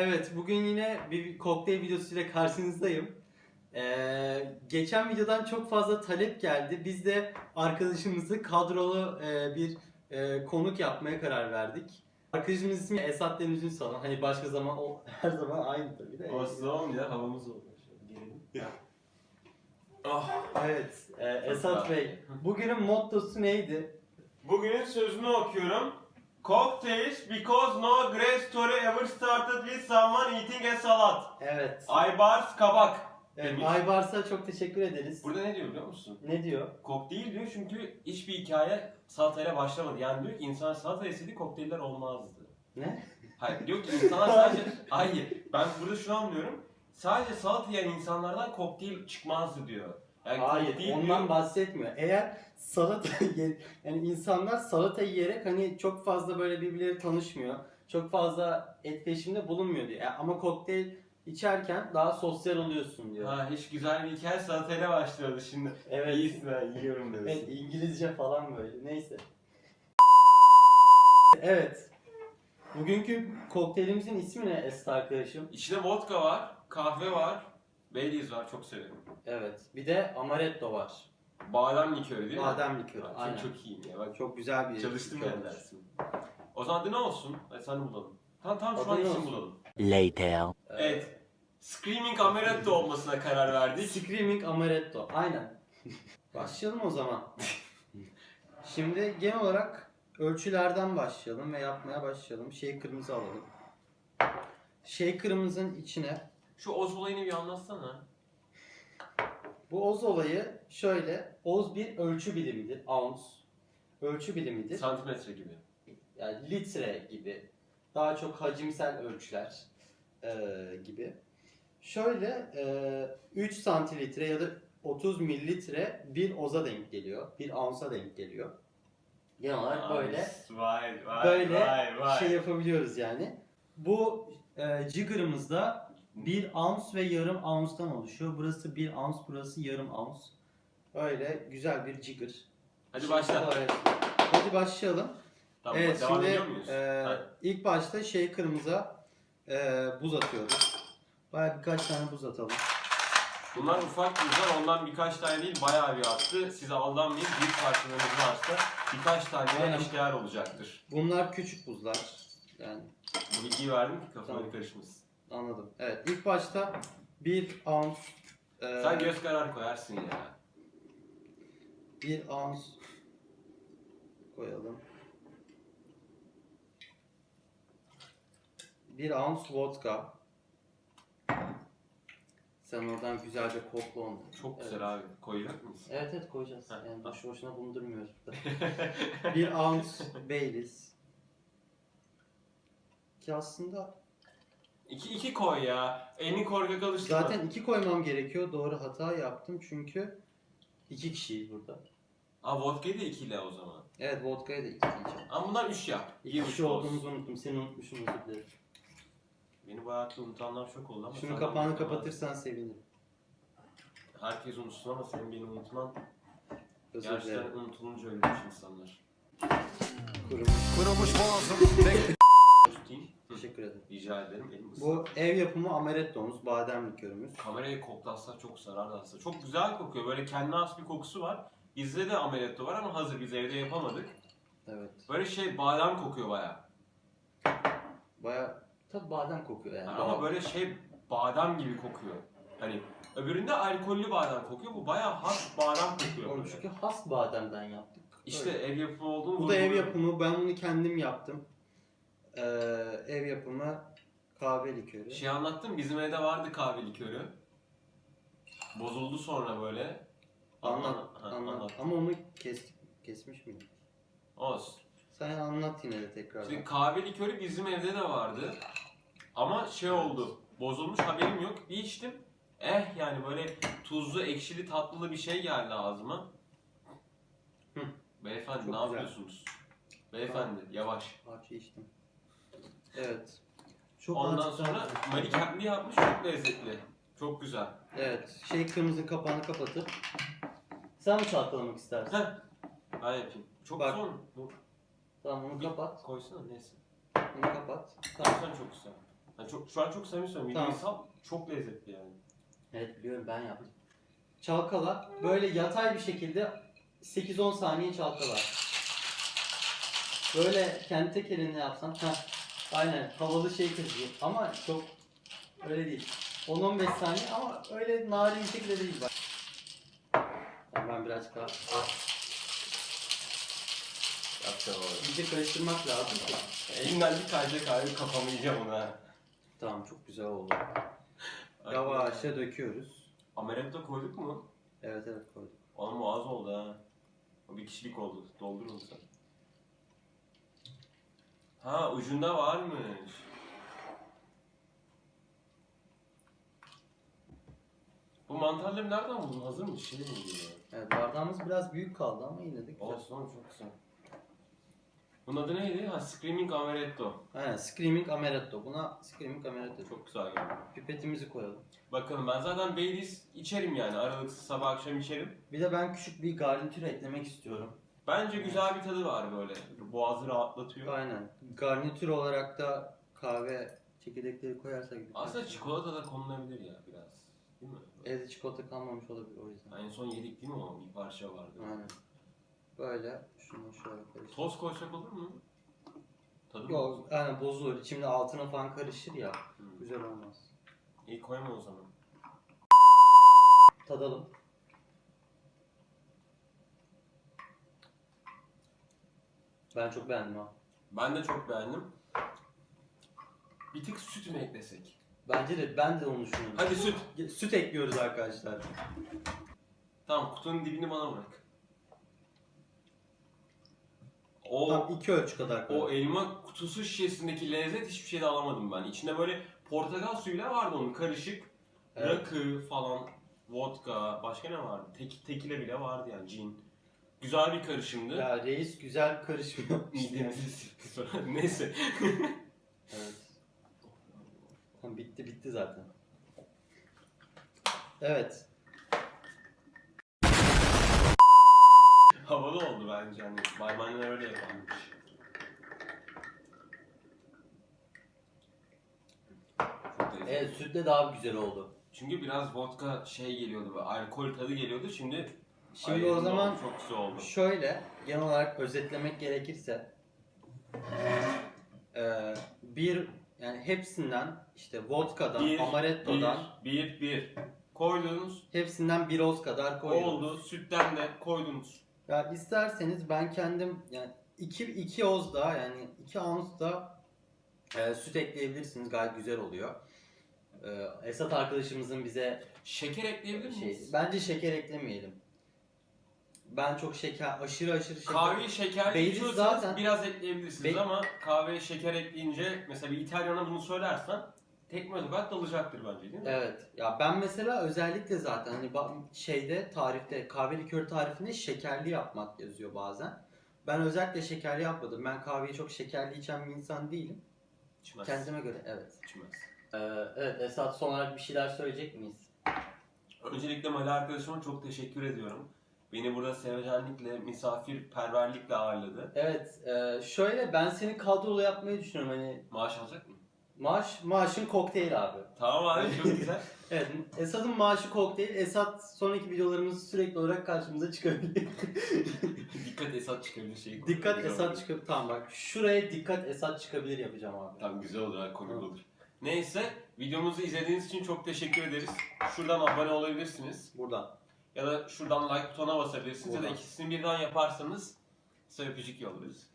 evet, bugün yine bir kokteyl videosuyla karşınızdayım. Ee, geçen videodan çok fazla talep geldi. Biz de arkadaşımızı kadrolu e, bir e, konuk yapmaya karar verdik. Arkadaşımızın ismi Esat Deniz Ünsal. Hani başka zaman o her zaman aynı tabii de. Olsun oğlum ya havamız oldu. Şöyle gelelim. Ah. Evet, e, Esat Bey. Bugünün mottosu neydi? Bugünün sözünü okuyorum. Cocktails because no great story ever started with someone eating a salad. Evet. Aybars kabak. evet demiş. Aybars'a çok teşekkür ederiz. Burada ne diyor biliyor musun? Ne diyor? Kokteyl diyor çünkü hiçbir hikaye salatayla başlamadı. Yani diyor ki insan salata yeseydi kokteyller olmazdı. Ne? Hayır diyor ki insanlar sadece... Hayır ben burada şunu anlıyorum. Sadece salata yiyen insanlardan kokteyl çıkmazdı diyor. Yani Hayır, kokteyl ondan diyor, bahsetmiyor. Eğer salata ye- yani insanlar salata yiyerek hani çok fazla böyle birbirleri tanışmıyor. Çok fazla etkileşimde bulunmuyor diyor. Yani ama kokteyl içerken daha sosyal oluyorsun diyor. Ha hiç güzel bir hikaye salatayla başlıyordu şimdi. Evet. İyisin ben yiyorum diyorsun. Evet, İngilizce falan böyle. Neyse. Evet. Bugünkü kokteylimizin ismi ne Esra arkadaşım? İçinde vodka var, kahve var, Baileys var çok severim. Evet. Bir de amaretto var. Badem likörü değil mi? Badem likörü. Bak, Aynen. Çok iyiyim ya bak. Çok güzel bir Çalıştım likör. yani dersim. O zaman adı ne olsun? Hadi sen de bulalım. Tamam tamam şu Adı an ne isim olsun? bulalım. Later. Evet. Screaming Amaretto olmasına karar verdik. Screaming Amaretto. Aynen. Başlayalım o zaman. Şimdi genel olarak ölçülerden başlayalım ve yapmaya başlayalım. Shaker'ımızı alalım. Shaker'ımızın içine Şu Oz olayını bir anlatsana. bu oz olayı şöyle. Oz bir ölçü birimidir. Ounce. Ölçü birimidir. Santimetre gibi. Yani litre gibi. Daha çok hacimsel ölçüler eee, gibi. Şöyle eee 3 santilitre ya da 30 mililitre bir oza denk geliyor. Bir ounce'a denk geliyor. Genel olarak böyle Vay vay böyle vay vay. şey yapabiliyoruz yani. Bu e, jigger'ımızda bir ounce ve yarım ounce'dan oluşuyor. Burası bir ounce, burası yarım ounce. Öyle güzel bir jigger. Hadi Şimdi başla. Hadi başlayalım. Tamam evet devam şimdi ediyor muyuz? e, ilk başta shaker'ımıza e, buz atıyoruz. Baya birkaç tane buz atalım. Bunlar ufak buzlar ondan birkaç tane değil bayağı bir attı. Size aldanmayın büyük parçalarınız varsa birkaç tane Aynen. eşdeğer olacaktır. Bunlar küçük buzlar. Yani Bu bilgiyi verdim ki kafana Tamam. karışmasın. Anladım. Evet ilk başta bir ounce e, Sen göz kararı koyarsın ya. Bir ounce koyalım. Bir ounce vodka. Sen oradan güzelce kokla onu. Çok Evet. güzel abi. Koyacak mısın? Evet evet koyacağız. Ha, Yani ha. boşu boşuna bulundurmuyoruz burada. bir ounce Baileys. Ki aslında İki, iki koy ya. Elini korkak alıştırma. zaten iki koymam gerekiyor. Doğru hata yaptım çünkü iki kişiyiz burada. Aa vodkayı da ikiyle o zaman. Evet vodka'ya da iki diyeceğim. Ama bundan üç yap. İki İyi kişi olsun. olduğumuzu unuttum. Seni unutmuşum özür dilerim. Beni hayatta unutanlar çok oldu ama. Şunu kapağını unutma. kapatırsan sevinirim. Herkes unutsun ama senin beni unutman Özür gerçekten dilerim. unutulunca ölmüş insanlar. Kurum. Kurumuş boğazım bek Tutayım. Hı, Teşekkür ederim. Rica ederim. Elim ıslak. Bu ev yapımı amarettomuz, badem likörümüz. Kamerayı koklatsa çok zararlı aslında. Çok güzel kokuyor. Böyle kendine has bir kokusu var. Bizde de amaretto var ama hazır biz evde yapamadık. Evet. Böyle şey badem kokuyor baya. Baya tabi badem kokuyor yani. ama böyle şey badem gibi kokuyor. Hani öbüründe alkollü badem kokuyor. Bu baya has badem kokuyor. Oğlum böyle. çünkü has bademden yaptık. İşte Öyle. ev yapımı olduğunu Bu da ev vurguluyor. yapımı. Ben bunu kendim yaptım. Ee, ev yapımı kahve likörü. Şey anlattım bizim evde vardı kahve likörü. Bozuldu sonra böyle. anlat, Ha, anlat. Ama onu kestik, kesmiş miydim? Olsun. Sen anlat yine de tekrardan. Şimdi kahve likörü bizim evde de vardı. Ama şey oldu. Bozulmuş haberim yok. Bir içtim. Eh yani böyle tuzlu, ekşili, tatlılı bir şey geldi ağzıma. Hı. Beyefendi Çok ne güzel. yapıyorsunuz? Beyefendi yavaş. Parça içtim. Evet. Çok Ondan sonra kendi yapmış çok lezzetli. Çok güzel. Evet. Şey kırmızı kapağını kapatıp sen mi çalkalamak istersin? Heh. Ben yapayım. Çok Bak. son. Bu Tamam onu Bir- kapat. koysana neyse. Bunu kapat. Tamam sen çok güzel. Yani çok, şu an çok samimi söylüyorum. Videoyu Tamam. sal, çok lezzetli yani. Evet biliyorum ben yaptım. Çalkala. Böyle yatay bir şekilde 8-10 saniye çalkala. Böyle kendi tek elinle yapsan. Heh. Aynen havalı şey kızıyor. Ama çok öyle değil. 10-15 saniye ama öyle narin bir şekilde değil. Bak. Yani ben birazcık daha Yapacağım onu. iyice karıştırmak lazım ki. Elimden bir kayacak abi kafamı yiyeceğim ona. Tamam çok güzel oldu. Yavaşça döküyoruz. Amaretto koyduk mu? Evet evet koyduk. Oğlum o az oldu ha. O bir kişilik oldu. Doldur onu sen. Ha ucunda varmış. Bu mantarları nereden buldun? Hazır mı? Şey mi diyor? Evet bardağımız biraz büyük kaldı ama yine de güzel. Olsun oğlum çok güzel. Bunun adı neydi? Ha Screaming Amaretto. Aynen Screaming Amaretto. Buna Screaming Amaretto. Çok Çok güzel geldi. pipetimizi koyalım. Bakalım ben zaten Baileys içerim yani. Aralıksız sabah akşam içerim. Bir de ben küçük bir garnitür eklemek istiyorum. Bence güzel bir tadı var böyle. Boğazı rahatlatıyor. Aynen. Garnitür olarak da kahve çekirdekleri koyarsak. Aslında çikolata da konulabilir ya biraz. Değil mi? Evde çikolata kalmamış olabilir o yüzden. En son yedik değil mi o? Bir parça vardı. Aynen. Böyle şunu şöyle karıştır. Toz koysak olur mu? Tadı mı? Yok aynen bozulur. İçimde altına falan karışır ya. Hmm. Güzel olmaz. İyi koyma o zaman. Tadalım. Ben çok beğendim ha. Ben de çok beğendim. Bir tık süt mü eklesek? Bence de ben de onu düşünüyorum. Hadi süt. Süt ekliyoruz arkadaşlar. Tamam kutunun dibini bana bırak. O Tam iki ölçü kadar koy. o elma kutusu şişesindeki lezzet hiçbir şeyde alamadım ben. İçinde böyle portakal suyu bile vardı onun karışık. Evet. Rakı falan, vodka, başka ne vardı? Tek, tekile bile vardı yani cin. Güzel bir karışımdı. Ya reis güzel karışmıyor. Neyse. evet. Tamam, bitti bitti zaten. Evet. Havalı oldu bence hani. Baymanlar öyle yaparmış. Çok lezzetli. Evet sütle daha güzel oldu. Çünkü biraz vodka şey geliyordu böyle alkol tadı geliyordu şimdi Şimdi ayrıldı o zaman oldu, çok güzel oldu. şöyle genel olarak özetlemek gerekirse eee, bir yani hepsinden işte vodka'dan, Bir, amaretto'dan bir, bir, bir. Koydunuz. hepsinden bir oz kadar koyuyoruz. Oldu. Sütten de koydunuz. Ya isterseniz ben kendim yani 2 2 oz da yani 2 ounce da e, süt ekleyebilirsiniz gayet güzel oluyor. E, Esat arkadaşımızın bize Şeker ekleyebilir şey miyiz? bence şeker eklemeyelim. Ben çok şeker aşırı aşırı şeker. Kahveyi şeker içiyorsanız zaten- biraz ekleyebilirsiniz Be- ama kahveye şeker ekleyince mesela bir İtalyana bunu söylersen tekme tokat dalacaktır bence değil mi? Evet. Ya ben mesela özellikle zaten hani ba- şeyde tarifte kahve likör tarifinde şekerli yapmak yazıyor bazen. Ben özellikle şekerli yapmadım. Ben kahveyi çok şekerli içen bir insan değilim. İçmez. Kendime göre evet. İçmez. Ee, evet Esat son olarak bir şeyler söyleyecek miyiz? Öncelikle Mali arkadaşıma çok teşekkür ediyorum. Beni burada sevecenlikle, misafirperverlikle ağırladı. Evet, e, şöyle ben seni kadrolu yapmayı düşünüyorum hani Maaş alacak mı? maaş maaşın kokteyl abi. Tamam abi çok güzel. Evet, Esat'ın maaşı kokteyl. Esat sonraki videolarımız sürekli olarak karşımıza çıkabilir. Dikkat Esat çıkabilir şey. dikkat olur. çıkıp tamam bak şuraya dikkat Esat çıkabilir yapacağım abi. Tamam güzel olur, ha, komik olur. Neyse, videomuzu izlediğiniz için çok teşekkür ederiz. Şuradan abone olabilirsiniz. Buradan. Ya da şuradan like butonuna basabilirsiniz. Ya da ikisini birden yaparsanız size öpücük yollarız.